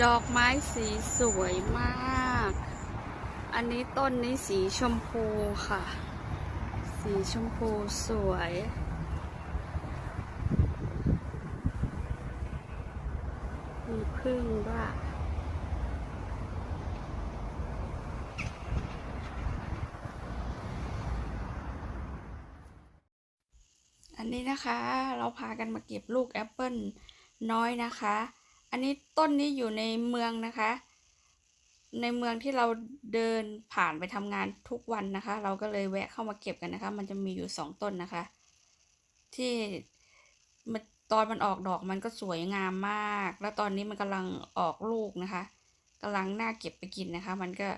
ดอกไม้สีสวยมาก อันนี้ต้นนี้สีชมพูค่ะ สีชมพูสวย มีพึ่งด้วยอันนี้นะคะเราพากันมาเก็บลูกแอปเปิลน้อยนะคะ อันนี้ต้นนี้อยู่ในเมืองนะคะ ในเมืองที่เราเดินผ่านไปทำงานทุกวันนะคะ เราก็เลยแวะเข้ามาเก็บกันนะคะ มันจะมีอยู่สองต้นนะคะ ที่มันตอนมันออกดอกมันก็สวยงามมาก แล้วตอนนี้มันกำลังออกลูกนะคะกำลังน่าเก็บไปกินนะคะ มันก็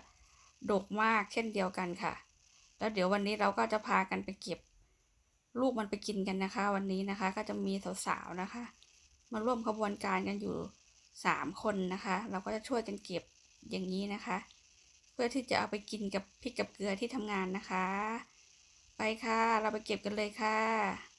ดกมากเช่นเดียวกันค่ะ แล้วเดี๋ยววันนี้เราก็จะพากันไปเก็บ ลูกมันไปกินกันนะคะ วันนี้นะคะ ก็จะมีสาวๆนะคะ มาร่วมขบวนการกันอยู่ สามคนนะคะ เราก็จะช่วยกันเก็บอย่างนี้นะคะ เพื่อที่จะเอาไปกินกับพริกกับเกลือที่ทำงานนะคะ ไปค่ะ เราไปเก็บกันเลยค่ะ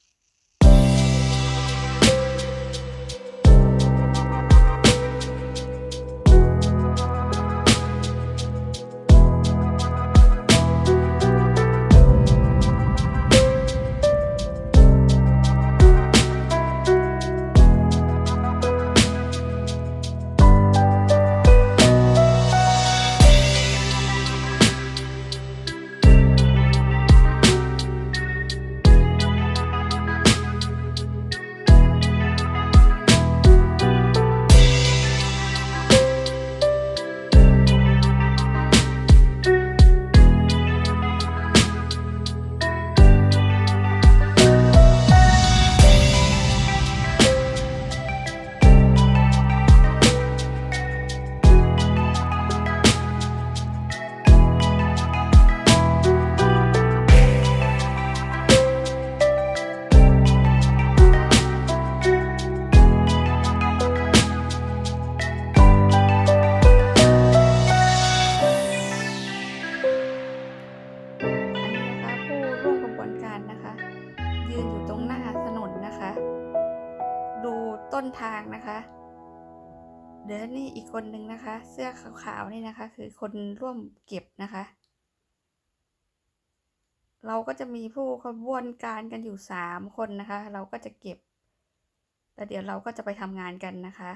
ต้นทางนะคะเดี๋ยวนี่อีกคนนึงนะคะ เสื้อขาวๆนี่นะคะ คือคนร่วมเก็บนะคะ เราก็จะมีผู้ขบวนการกันอยู่สามคนนะคะ เราก็จะเก็บแล้วเดี๋ยวเราก็จะไปทำงานกันนะคะ